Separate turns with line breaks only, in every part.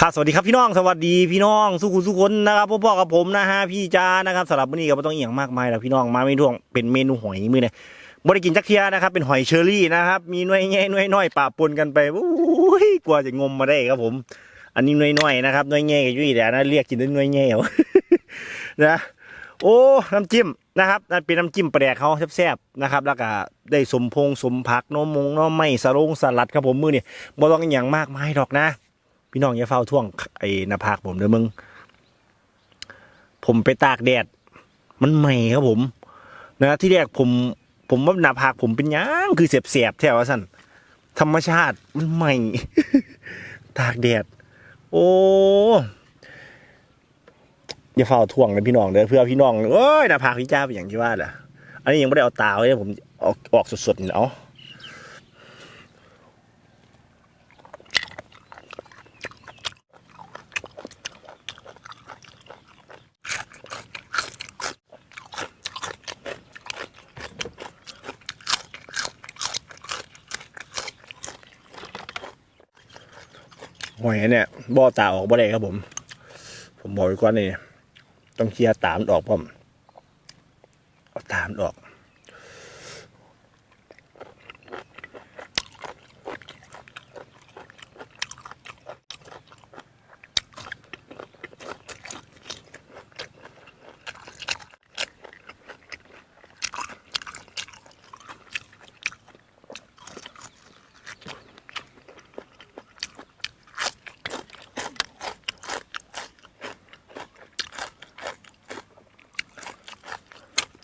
ครับสวัสดีครับพี่น้องสวัสดีพี่น้องสุขุสุคนนะครับพ่อๆกับผมนะฮะพี่จานะครับสำหรับวันนี้ก็ไม่ต้องเอียงมากมายแล้วพี่น้องมาไม่ท่วงเป็นเมนูหอยมือเนี่ยบริกินจักเทียนะครับเป็นหอยเชอรี่นะครับมีหน่วยแง่หน่วยน้อยปะปนกันไปอุ้ยกลัวจะงมมาได้ครับผม อันนี้หน่วยน้อยนะครับหน่วยแง่กับยุ่ยแหละนะเรียกกินได้หน่วยแง่เอานะโอ้น้ำจิ้มนะครับนั่นเป็นน้ำจิ้มปลาแดกเขาแซ่บๆนะครับ แล้วก็ได้สมพงสมผักน้อมงน้อไม่สรงสลัดครับผมมือเนี่ยบ่ต้องอย่างมากมายดอกนะ พี่น้องอย่าเฝ้าท่วงไอ้หน้าผากผมเด้อมึง ผมไปตากแดด มันใหม่ครับผม นะที่แรกผม ผมว่าหน้าผากผมเป็นยังคือเสียบๆแถวว่าสั่นธรรมชาติมันใหม่ ตากแดด โอ้อย่าเฝ้าท่วงเลยพี่น้องเด้อเพื่อพี่น้องเอ้ยหน้าผากพี่จ้าเป็นอย่างที่ว่าแหละอันนี้ยังไม่ได้เอาตาไว้เลยผมออกออกสดๆเอาะ หอยเนี่ยบ่อตาออกบ่ได้ครับผม ผมบอกไว้ก่อนนี่ต้องเคลียร์ตามออกผมเอาตามออก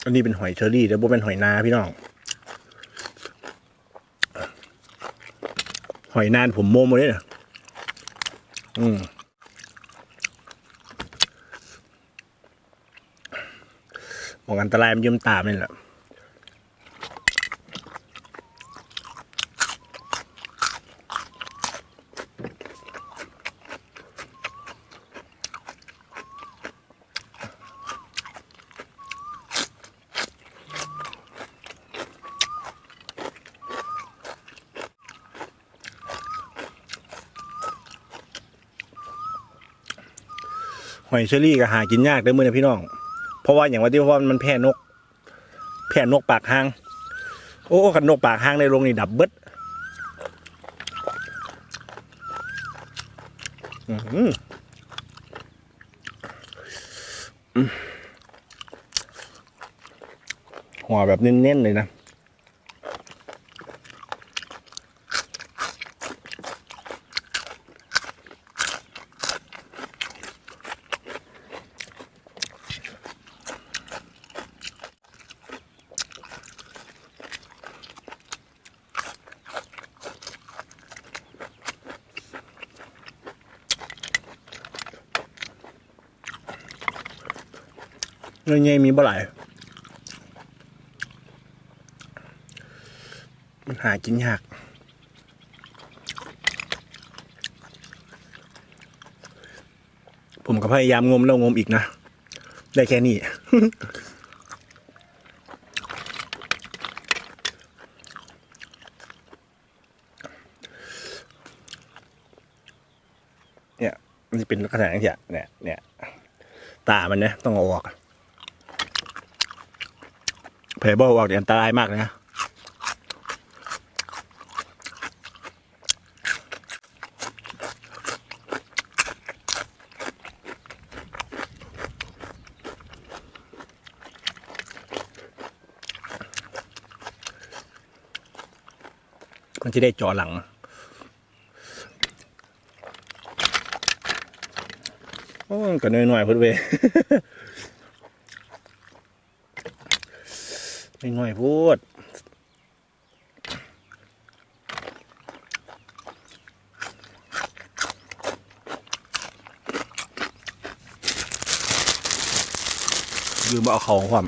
อันนี้เป็นหอยเชอรี่แต่บ่เป็นหอยนาพี่น้อง หอยนานผมโมมมาเลยนะอืมมองอันตรายมันยืมตามนี่แหละ หอยเชอรี่ก็หากินยากเด้อมือนะพี่น้อง เพราะว่าอย่างว่าที่ว่ามันแพร่นก แพร่นกปากหาง โอ้กันนกปากหางในโรงนี่ดับเบิดอืมหัวแบบเน้นๆเลยนะ เรื่องนี้มีบ่หลายมันหากินยากผมก็พยายามงมแล้วงมอีกนะ ได้แค่นี้ เนี่ยมันจะเป็นลักษณะอย่างเงี้ยเนี่ยเนี่ยตามันนี่ยต้องอออ เพเบิลออกเนี่ยอันตรายมากเลยนะ มันจะได้จ่อหลังโอ้ก็น้อยหน่อยๆพุทธเวย ไม่น้อยพูดยืมเอาขาของความ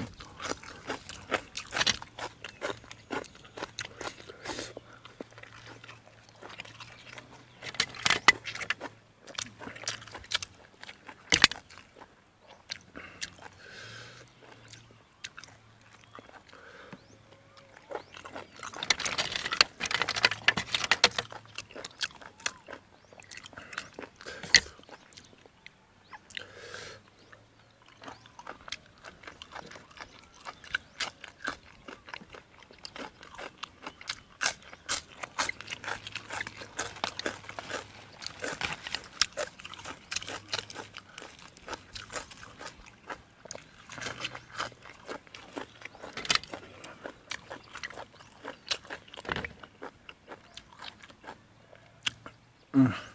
Mm.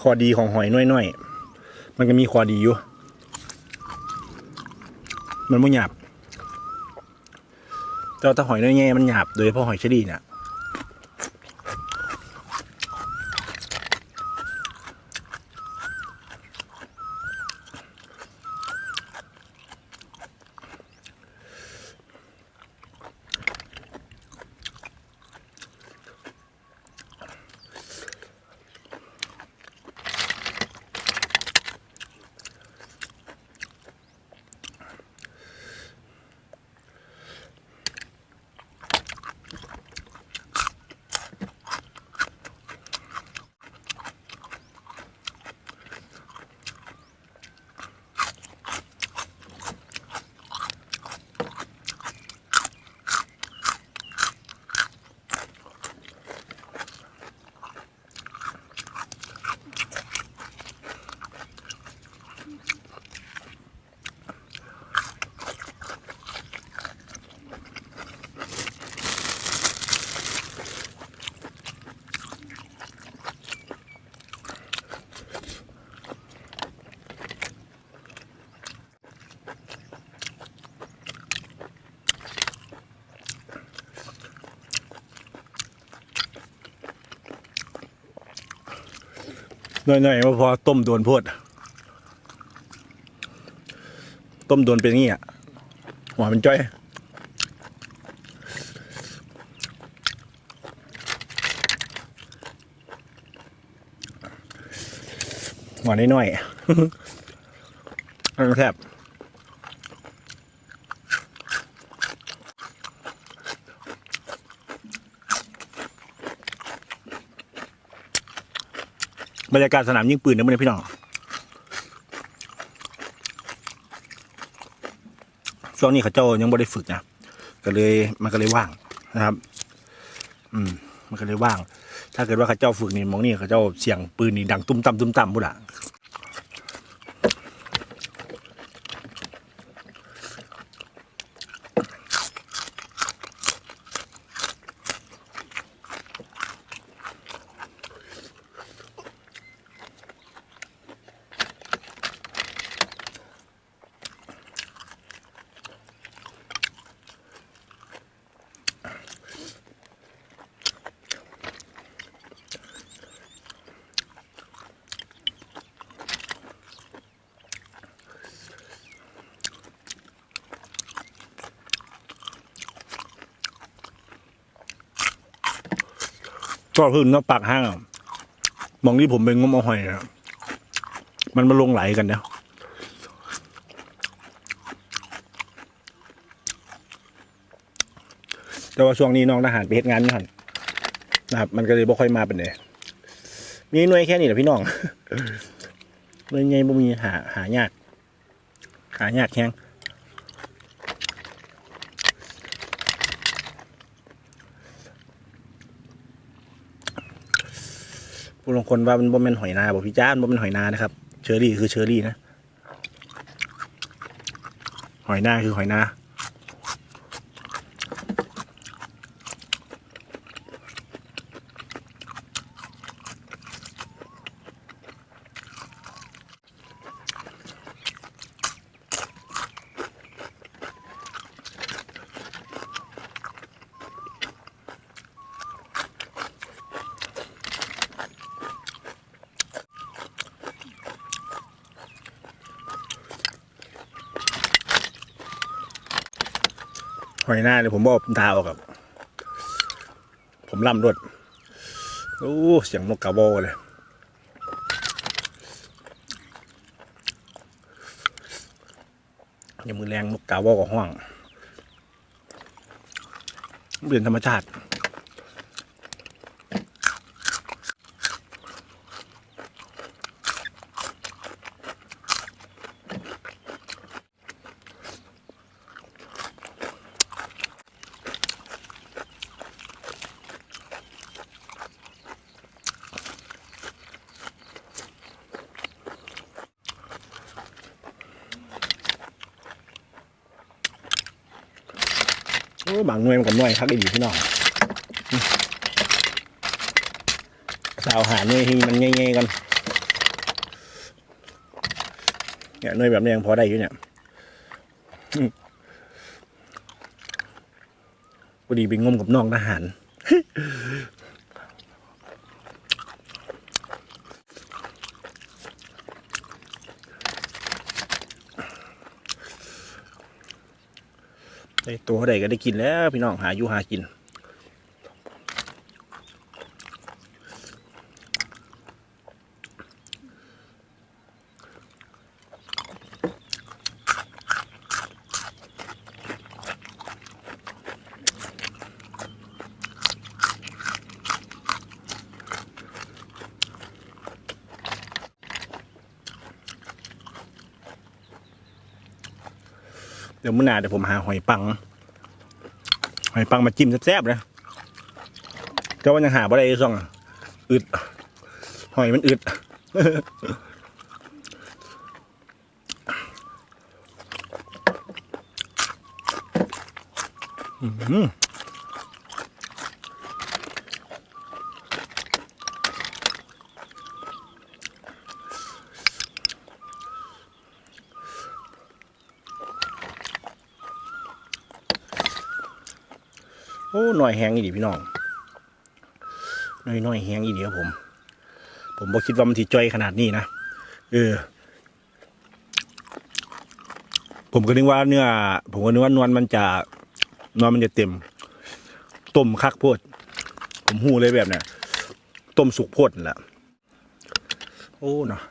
ข้อดีของหอยน้อยๆ มันก็มีข้อดีอยู่ มันไม่หยาบแต่ถ้าหอยน้อยแง่มันหยาบโดยเฉพาะหอยเชอรี่เนี่ย น้อยๆว่าพอต้มโดนพดต้มโดนเป็นงี้อะหัวมันจ้อยหัวน้อยๆอันแซ่บ บรรยากาศสนามยิงปืนนะมื่อนี้พี่น้องช่วงนี้เขาเจ้ายังไม่ได้ฝึกนะก็เลยมันก็เลยว่างนะครับ อืม มันก็เลยว่าง ถ้าเกิดว่าเขาเจ้าฝึกนี่มองนี่เขาเจ้าเสียงปืนนี่ดังตุ้มตั้มตุ้มตั้มบุละ ก็คือเนาะปากห้างมองที่ผมเป็นงมเอาหอยนะมันมาลงไหลกันเนี่ยแต่ว่าช่วงนี้น้องทหารไปเฮ็ดงานนี่หันนะครับมันก็เลยบ่ค่อยมาเป็นเลยมีหน่วยแค่นี้แหละพี่น้องหน่วยใหญ่บ่มีหาหายากหายากแข้ง ผู้ลงคนว่ามันบ่แม่นหอยนาบอกพี่จ้ามันบ่แม่นหอยนานะครับ เชอรี่คือเชอรี่นะ หอยนาคือหอยนา หอยหน้าเลยผมบอกตาออกกับผมล่ำรวดโอ้เสียงนกกระโบเลยยังมือแรงนกกาโบกับห้องเปลี่ยนธรรมชาติ บางหน่วยมันกับหน่วยคักอีดีพี่น้องสาวหาหน่วยที่มันง่ายๆกันเนี่ยหน่วยแบบนี้ยังพอได้อยู่เนี่ยพอดีไปงมกับน้องทหาร ได้ตัวใดก็ได้กินแล้ว พี่น้องหาอยู่หากิน ดี๋ยวมื้อหนาเดี๋ยวผมหาหอยปัง หอยปังมาจิ้มแซ่บๆเลยก็ว่ายังหาบ่ได้ซ่องอึด หอยมันอึดอืม หือโอ้หน่อยแห้งอีดีพี่น้องน่อยน้อยแห้งอีดีครับผม ผมบอกคิดว่ามันทีจ้อยขนาดนี้นะเออ ผมก็นึกว่าเนื้อผมก็นึกว่านวลมันจะนวลมันจะเต็มต้มคักโพด ผมหูเลยแบบเนี้ยต้มสุกโพดนั่นแหละโอ้เนาะ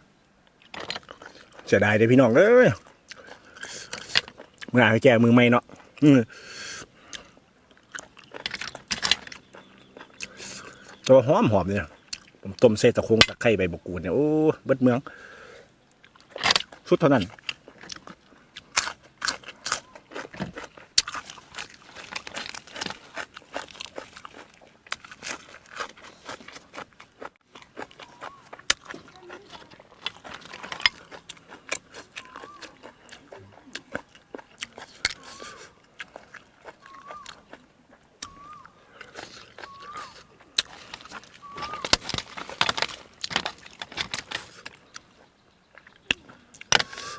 เสียดายเด้พี่น้องเอ้ยมื่อไหร่แก่มือไม่เนาะอืม แต่ว่าหอมหอมเนี่ยผมต้มเส้ตะโคงตะไคร้ใบบกกูดเนี่ยโอ้เบิดเมือง สุดเท่านั้น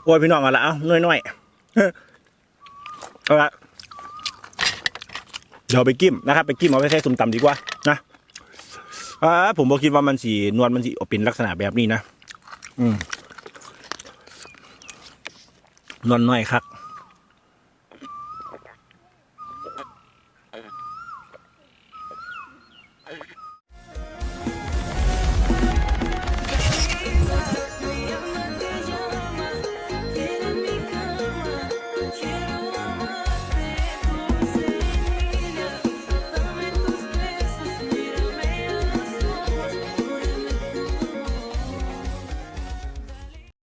โอ้ยพี่น้องเอาละเอาหน่อยๆเอาละเดี๋ยวไปกิ้มนะครับ ไปกิ้มเอาไปใส่สุ่มตำดีกว่านะอ่าผมบอกคิดว่ามันสีนวลมันสีออกเป็นลักษณะแบบนี้นะ อืมนวลน้อยครับ